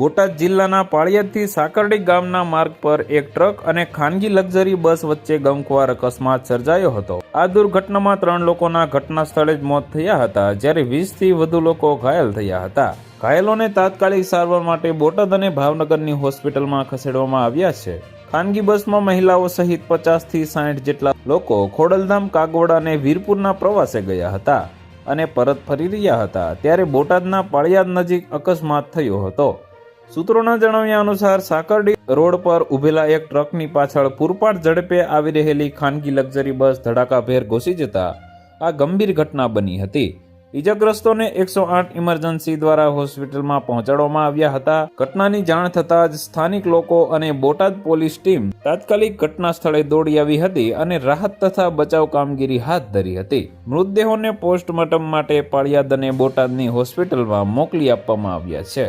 બોટાદ જિલ્લાના પાળિયાદથી સાકરડી ગામના માર્ગ પર એક ટ્રક અને ખાનગી લક્ઝરી બસ વચ્ચે ગમખ્વાર અકસ્માત સર્જાયો હતો. આ દુર્ઘટનામાં ત્રણ લોકોના ઘટના સ્થળે જ મોત થયા હતા, જ્યારે વીસથી વધુ લોકો ઘાયલ થયા હતા. ઘાયલોને તાત્કાલિક સારવાર માટે બોટાદ અને ભાવનગરની હોસ્પિટલમાં ખસેડવામાં આવ્યા છે. ખાનગી બસમાં મહિલાઓ સહિત પચાસથી સાઠ જેટલા લોકો ખોડલધામ, કાગવડ અને વીરપુરના પ્રવાસે ગયા હતા અને પરત ફરી રહ્યા હતા, ત્યારે બોટાદના પાળિયાદ નજીક અકસ્માત થયો હતો. સૂત્રોના જણાવ્યા અનુસાર, સાકરડી રોડ પર ઉભેલા એક ટ્રકની પાછળ પૂરપાટ ઝડપે આવી રહેલી ખાનગી લક્ઝરી બસ ધડાકાભેર ઘૂસી જતા આ ગંભીર ઘટના બની હતી. ઈજાગ્રસ્તોને એકસો આઠ ઇમરજન્સી દ્વારા હોસ્પિટલમાં પહોંચાડવામાં આવ્યા હતા. ઘટનાની જાણ થતાં જ સ્થાનિક લોકો અને બોટાદ પોલીસ ટીમ તાત્કાલિક ઘટના સ્થળે દોડી આવી હતી અને રાહત તથા બચાવ કામગીરી હાથ ધરી હતી. મૃતદેહોને પોસ્ટમોર્ટમ માટે પાળિયાદ અને બોટાદની હોસ્પિટલમાં મોકલી આપવામાં આવ્યા છે.